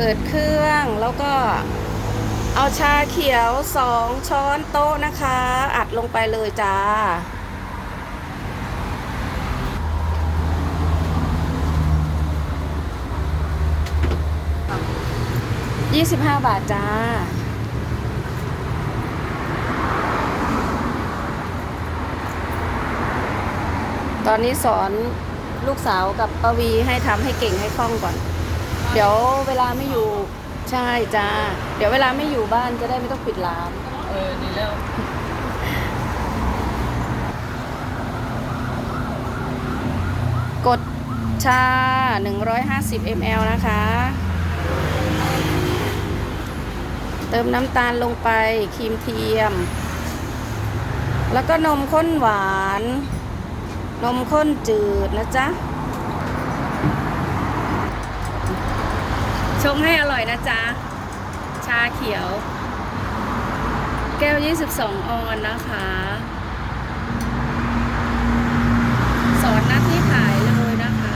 ปิดเครื่องแล้วก็เอาชาเขียวสองช้อนโต๊ะนะคะ อัดลงไปเลยจ้ายี่สิบห้าบาทจ้า ตอนนี้สอนลูกสาวกับปวีให้ทำให้เก่งให้คล่องก่อน เดี๋ยวเวลาไม่อยู่ใช่จ้าเดี๋ยวเวลาไม่อยู่บ้านจะได้ไม่ต้องปิดร้าน เออดีแล้ว กดชา 150 ml นะคะ เติมน้ำตาลลงไปครีมเทียม แล้วก็นมข้นหวาน นมข้นจืดนะจ๊ะ ชงให้อร่อยนะจ๊ะ ชาเขียว แก้ว 22 ออนนะคะ สอนหน้าที่ขายเลยนะคะ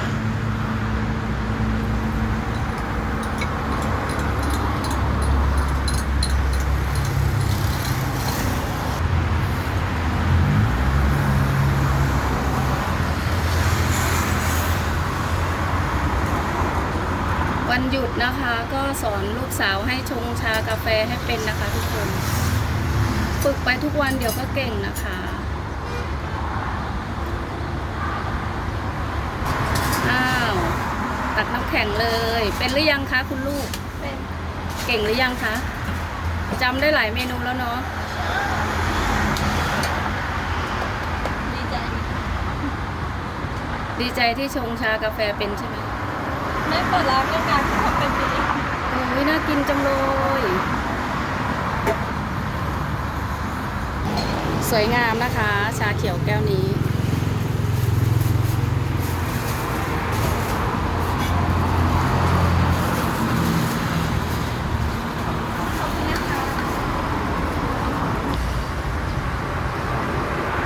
วันหยุดนะคะ ก็สอนลูกสาวให้ชงชากาแฟให้เป็นนะคะทุกคน ฝึกไปทุกวันเดี๋ยวก็เก่งนะคะอ้าวตักน้ำแข็งเลย เป็นหรือยังคะคุณลูกเป็นเก่งหรือยังคะจำได้หลายเมนูแล้วเนาะดีใจดีใจที่ชงชากาแฟเป็นใช่ไหมไม่เปิดร้านเรื่องานที่ทำเป็นปีโอ้ยน่ากินจังเลย สวยงามนะคะ ชาเขียวแก้วนี้